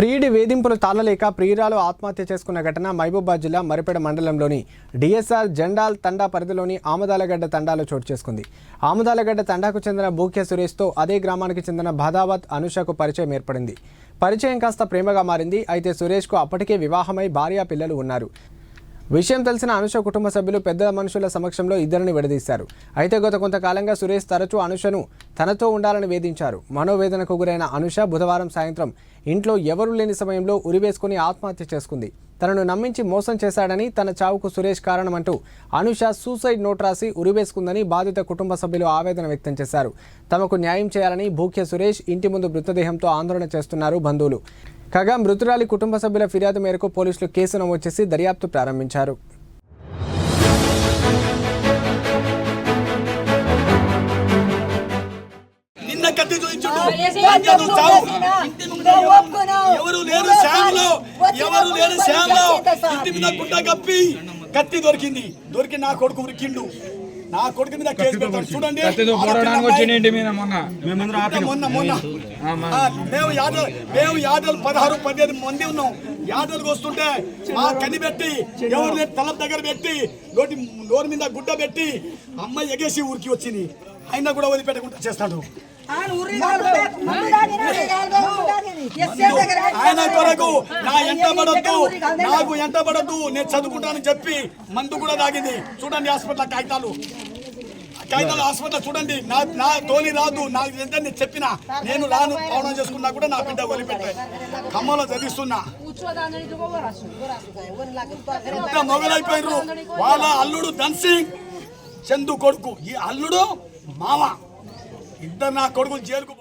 ప్రియుడి వేధింపులు తాళలేక ప్రియురాలు ఆత్మహత్య చేసుకున్న ఘటన మహబూబాద్ జిల్లా మరిపేడ మండలంలోని డిఎస్ఆర్ జెండాల్ తండా పరిధిలోని ఆమదాలగడ్డ తండాలో చోటు చేసుకుంది. ఆమదాలగడ్డ తండాకు చెందిన భూఖ్య సురేష్తో అదే గ్రామానికి చెందిన భదావత్ అనుషకు పరిచయం ఏర్పడింది. పరిచయం కాస్త ప్రేమగా మారింది. అయితే సురేష్కు అప్పటికే వివాహమై భార్య పిల్లలు ఉన్నారు. విషయం తెలిసిన అనుష కుటుంబ సభ్యులు పెద్ద మనుషుల సమక్షంలో ఇద్దరిని విడదీశారు. అయితే గత కొంతకాలంగా సురేష్ తరచూ అనుషను తనతో ఉండాలని వేధించారు. మనోవేదనకు గురైన అనుష బుధవారం సాయంత్రం ఇంట్లో ఎవరూ లేని సమయంలో ఉరివేసుకుని ఆత్మహత్య చేసుకుంది. తనను నమ్మించి మోసం చేశాడని తన చావుకు సురేష్ కారణమంటూ అనుష సూసైడ్ నోట్ రాసి ఉరివేసుకుందని బాధిత కుటుంబ సభ్యులు ఆవేదన వ్యక్తం చేశారు. తమకు న్యాయం చేయాలని భూఖ్య సురేష్ ఇంటి ముందు మృతదేహంతో ఆందోళన చేస్తున్నారు బంధువులు. కాగా మృతురాలి కుటుంబ సభ్యుల ఫిర్యాదు మేరకు పోలీసులు కేసు నమోదు చేసి దర్యాప్తు ప్రారంభించారు నిన్న కత్తి చూపించుడు వేసి అంజదు నువ్వు చావు వేసినా. ఇంటి ముందు నువ్వు ఎవరు- ఒప్పుకున్నావు. ఎవరు లేరు నువ్వు శ్యామలో వచ్చిన ఎవరు లేరు పని శ్యామలో చేస్తే సార్. ఇంటి మీద గుడ్డ కప్పి కత్తి దొరికింది దొరికి నా కొడుకు ఉరికిండు నా కొడుకు మీద కేసు పెడతాను చూడండి. మొన్న? మొన్న మేము యాదవ్ మేము యాదవ్ పదహారు పదిహేను మంది ఉన్నాం. యాదవ్కి వస్తుంటే మా కని పెట్టి ఎవరు లేదు తలం దగ్గర పెట్టి నోటి నోరు మీద గుడ్డ పెట్టి అమ్మాయి ఎగేసి ఊరికి వచ్చింది. అయినా కూడా వదిలిపెట్టకుండా చేస్తాడు. ఆయన కొరకు నా ఎంట పడద్దు నాకు ఎంట పడద్దు నేను చదువుకుంటానని చెప్పి మందు కూడా తాగింది చూడండి హాస్పిటల్ కాగితాలు కాగితాలు హాస్పిటల్ చూడండి నా నా తోని రాదు నాకు ఎంత నేను చెప్పిన నేను రాను పవనం చేసుకున్నా కూడా నా బిడ్డ వదిలిపెట్టాయి ఖమ్మంలో చదివిస్తున్నా ఇంత మొగలైపోయినారు వాళ్ళ అల్లుడు ధన్సింగ్ చందు కొడుకు ఈ అల్లుడు మామ ఇద్దరు నా కొడుకులు జైలుకు